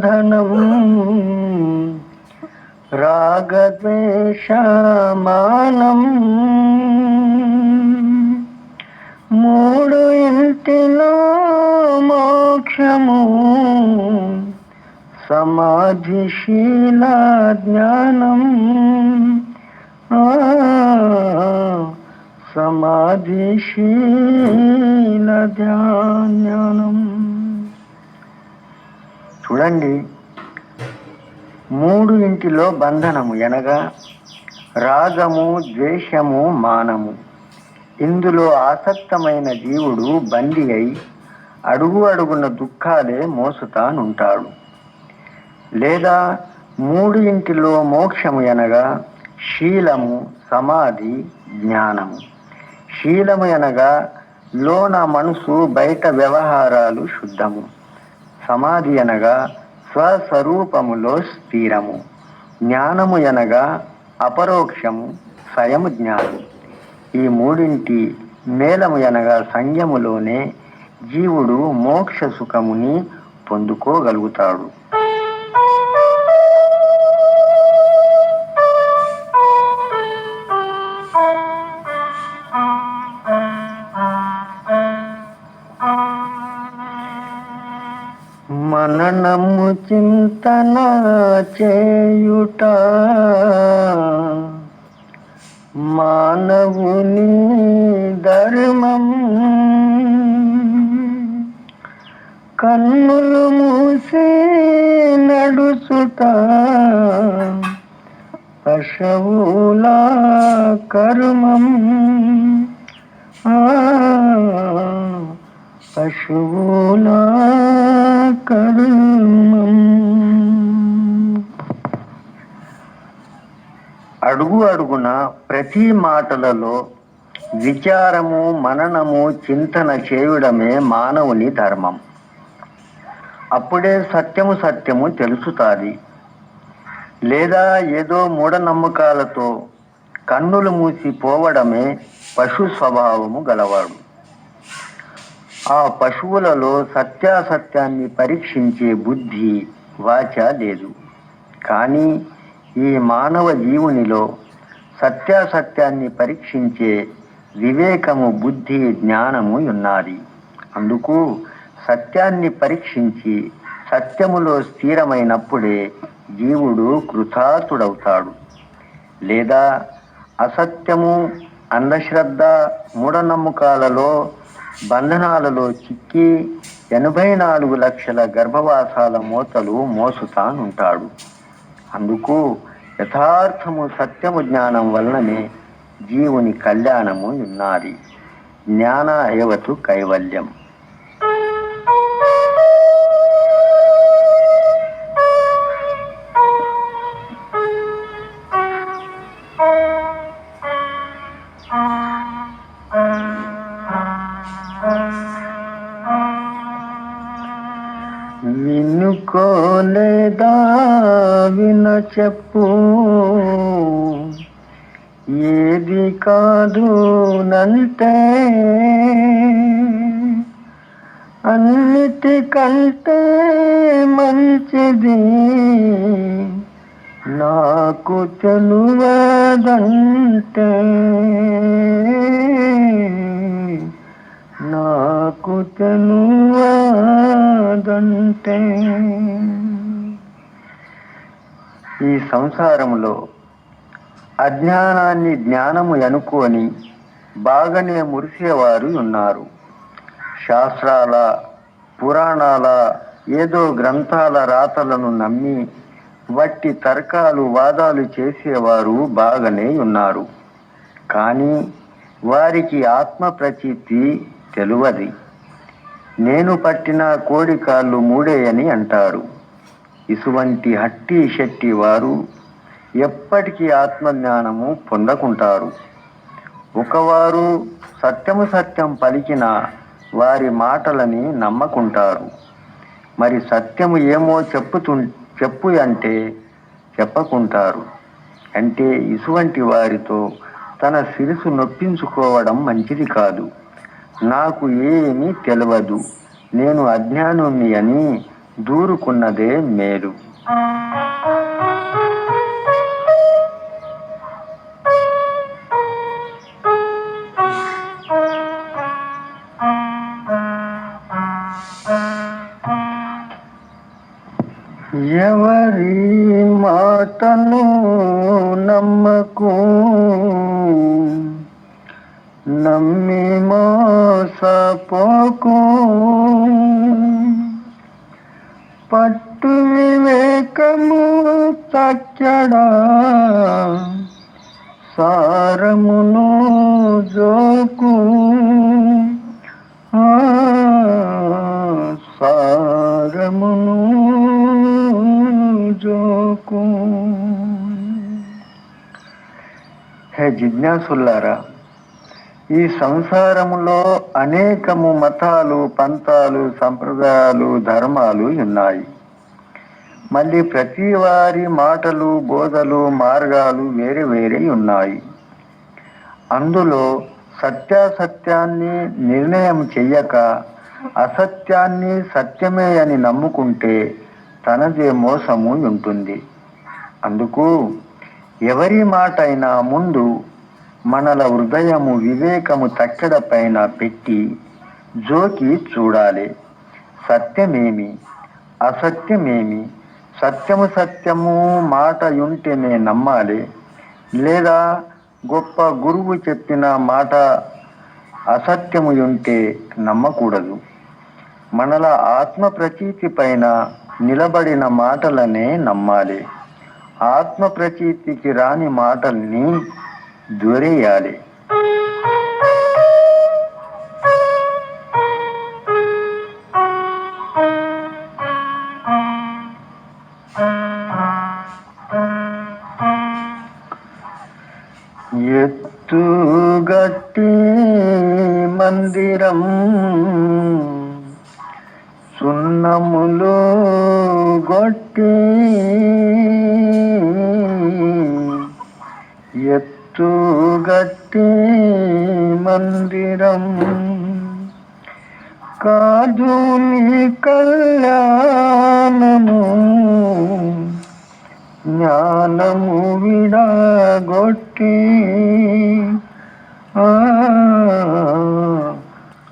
బంధనము రాగద్వేషమానం మూడు ఇంటిలో మోక్షము సమాధిశీల జ్ఞానం సమాధిశీల ధ్యానం. చూడండి. మూడు ఇంటిలో బంధనము ఎనగా రాగము ద్వేషము మానము. ఇందులో ఆసక్తమైన జీవుడు బంది అయి అడుగు అడుగున దుఃఖాలే మోసుతానుంటాడు. లేదా మూడు ఇంటిలో మోక్షము ఎనగా శీలము సమాధి జ్ఞానము. శీలము ఎనగా లోన మనసు బయట వ్యవహారాలు శుద్ధము. సమాధి అనగా స్వస్వరూపములో స్థిరము. జ్ఞానము అనగా అపరోక్షము స్వయము జ్ఞానం. ఈ మూడింటి మేలము అనగా సంయములోనే జీవుడు మోక్ష సుఖముని పొందుకోగలుగుతాడు. మననము చింతన చేయుట. మానవుని ధర్మం కన్నులు మూసి నడుచుట. పశువుల కర్మం పశువులా కర్మం అడుగు అడుగున ప్రతి మాటలలో విచారము మననము చింతన చేయుడమే మానవుని ధర్మం. అప్పుడే సత్యము సత్యము తెలుసుతాది. లేదా ఏదో మూఢనమ్మకాలతో కన్నులు మూసి పోవడమే పశు స్వభావము గలవాడు. ఆ పశువులలో సత్యాసత్యాన్ని పరీక్షించే బుద్ధి వాచ లేదు. కానీ ఈ మానవ జీవునిలో సత్యాసత్యాన్ని పరీక్షించే వివేకము బుద్ధి జ్ఞానము ఉన్నది. అందుకు సత్యాన్ని పరీక్షించి సత్యములో స్థిరమైనప్పుడే జీవుడు కృతార్థుడవుతాడు. లేదా అసత్యము అంధశ్రద్ధ మూఢనమ్మకాలలో బంధనాలలో చిక్కి ఎనభై నాలుగు లక్షల గర్భవాసాల మూతలు మోసుతానుంటాడు. అందుకు యథార్థము సత్యము జ్ఞానం వలననే జీవుని కళ్యాణము ఉన్నది జ్ఞాన ఏవతు కైవల్యం. వినుకోలేదా విన చెప్పు. ఏది కాదు నంటే అన్నిటికంటే మంచిది నాకు తెలువదంటే నాకు తెలువాదంటే ఈ సంసారంలో అజ్ఞానాన్ని జ్ఞానము అనుకొని బాగానే మురిసేవారు ఉన్నారు. శాస్త్రాల పురాణాల ఏదో గ్రంథాల రాతలను నమ్మి వట్టి తర్కాలు వాదాలు చేసేవారు బాగానే ఉన్నారు. కానీ వారికి ఆత్మ ప్రచిత్తి తెలువది. నేను పట్టిన కోడి కాళ్ళు మూడేయని అంటారు. ఇసువంటి హట్టి శెట్టి వారు ఎప్పటికీ ఆత్మజ్ఞానము పొందకుంటారు. ఒకవారు సత్యము సత్యం పలికిన వారి మాటలని నమ్మకుంటారు. మరి సత్యము ఏమో చెప్పుతు చెప్పు అంటే చెప్పకుంటారు. అంటే ఇసువంటి వారితో తన శిరసు నొప్పించుకోవడం మంచిది కాదు. నాకు ఏమీ తెలియదు నేను అజ్ఞానుణ్ణి అని దూరుకున్నదే మేలు. ఎవరి మాటను నమ్మకు మోసపోకు పట్టు వివేకము తక్కడా సారమును జోకు ఆ, సారమును జోకు హే జిజ్ఞాసులారా ఈ సంసారములో అనేకము మతాలు పంతాలు సంప్రదాయాలు ధర్మాలు ఉన్నాయి. మళ్ళీ ప్రతి వారి మాటలు బోధలు మార్గాలు వేరే వేరే ఉన్నాయి. అందులో సత్యాసత్యాన్ని నిర్ణయం చెయ్యక అసత్యాన్ని సత్యమే అని నమ్ముకుంటే తనదే మోసము ఉంటుంది. అందుకు ఎవరి మాట అయినా ముందు మనల హృదయము వివేకము తక్కెడ పైన పెట్టి జోకి చూడాలి. సత్యమేమి? అసత్యమేమి? సత్యము సత్యము మాట ఉంటేనే నమ్మాలి. లేదా గొప్ప గురువు చెప్పిన మాట అసత్యము ఉంటే నమ్మకూడదు. మనల ఆత్మ ప్రతీతి పైన నిలబడిన మాటలనే నమ్మాలి. ఆత్మ ప్రతీతికి రాని మాటల్ని దూరేయాలి ఎత్తుగట్టి మందిరం సున్నములో గొట్టి ఎత్తుగట్టి మందిరం. కాదు నీ కళ్యాణము జ్ఞానము విడగొట్టి.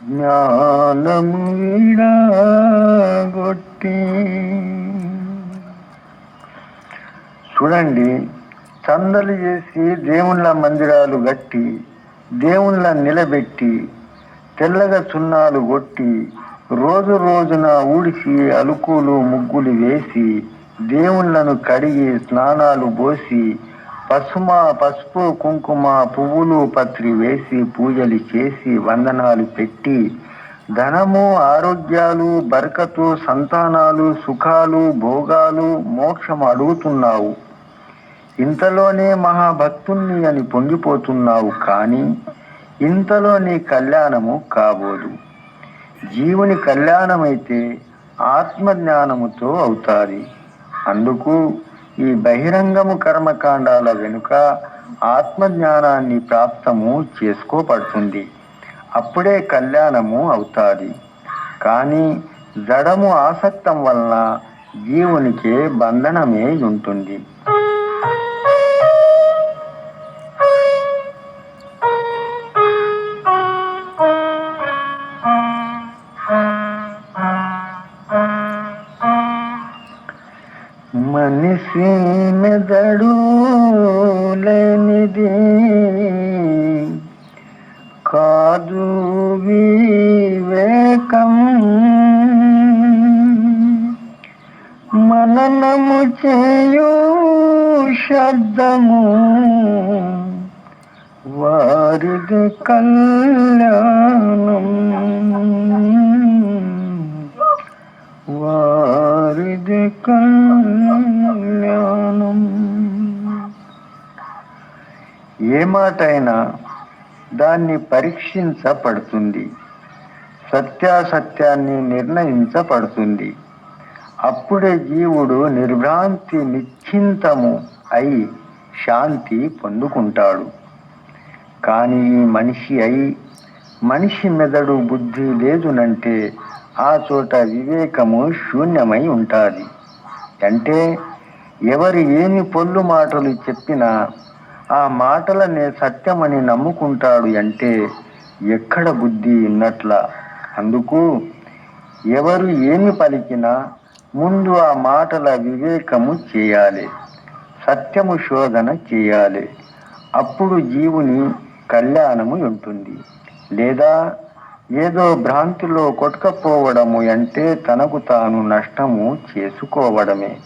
జ్ఞానము విడగొట్టి. చూడండి చందలు చేసి దేవుళ్ళ మందిరాలు గట్టి దేవుళ్ళ నిలబెట్టి తెల్లగా చున్నాలు కొట్టి రోజు రోజున ఊడిసి అలుకులు ముగ్గులు వేసి దేవుళ్ళను కడిగి స్నానాలు పోసి పసుమ పసుపు కుంకుమ పువ్వులు పత్రి వేసి పూజలు చేసి వందనాలు పెట్టి ధనము ఆరోగ్యాలు బరకతు సంతానాలు సుఖాలు భోగాలు మోక్షం అడుగుతున్నావు. ఇంతలోనే మహాభక్తుణ్ణి అని పొంగిపోతున్నావు కానీ ఇంతలో నీ కళ్యాణము కాబోదు. జీవుని కళ్యాణమైతే ఆత్మజ్ఞానముతో అవుతాది. అందుకు ఈ బహిరంగము కర్మకాండాల వెనుక ఆత్మజ్ఞానాన్ని ప్రాప్తము చేసుకోబడుతుంది. అప్పుడే కళ్యాణము అవుతాది. కానీ జడము ఆసక్తం వలన జీవునికే బంధనమే ఉంటుంది. మనిషి లేనిది కాదు వివేకం. మననము చేయు శబ్దము వారిది కళ్యాణం. వారిది కళ్యాణం. ఏ మాట అయినా దాన్ని పరీక్షించబడుతుంది. సత్యాసత్యాన్ని నిర్ణయించబడుతుంది. అప్పుడే జీవుడు నిర్భ్రాంతి నిశ్చింతము అయి శాంతి పొందుకుంటాడు. కానీ ఈ మనిషి అయి మనిషి మెదడు బుద్ధి లేదునంటే ఆ చోట వివేకము శూన్యమై ఉంటుంది. అంటే ఎవరు ఏమి పొల్లు మాటలు చెప్పినా ఆ మాటలనే సత్యమని నమ్ముకుంటాడు అంటే ఎక్కడ బుద్ధి ఉన్నట్ల? అందుకు ఎవరు ఏమి పలికినా ముందు ఆ మాటల వివేకము చేయాలి సత్యము శోధన చేయాలి. అప్పుడు జీవుని కళ్యాణము ఉంటుంది. లేదా ఏదో భ్రాంతిలో కొట్టుకపోవడము అంటే తనకు తాను నష్టము చేసుకోవడమే.